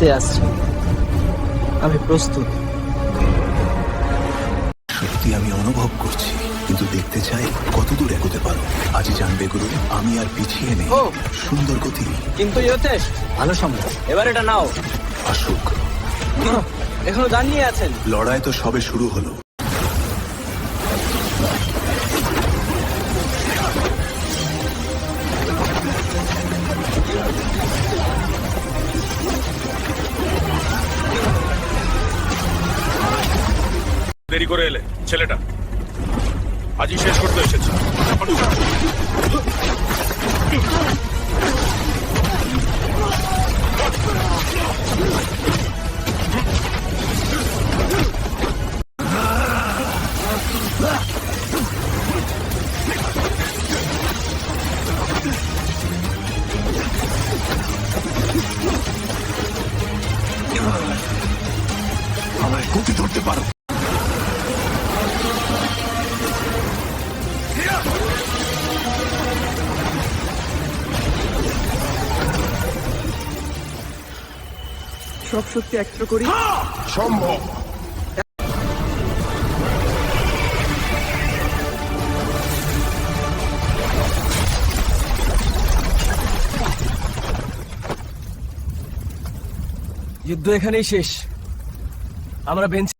কাছে আসছে। আমি প্রস্তুত। সত্যি আমি অনুভব করছি কিন্তু দেখতে চাই কতদূর এগোতে পারো। আজ জানবে গুরু আমি আর পিছিয়ে নেই। ও। সুন্দর গতি। কিন্তু ইয়তেশ ভালো সম্ভব এবার এটা নাও। আসুক। এখনও দাঁড়িয়ে আছেন। লড়াই তো সবে শুরু হলো। দেরি করে এলে ছেলেটা। আজই শেষ করতে এসেছে। আমায় গতি ধরতে পারো। সব শক্তি একত্র করি। সম্ভব। যুদ্ধ এখানেই শেষ। আমরা বেঞ্চ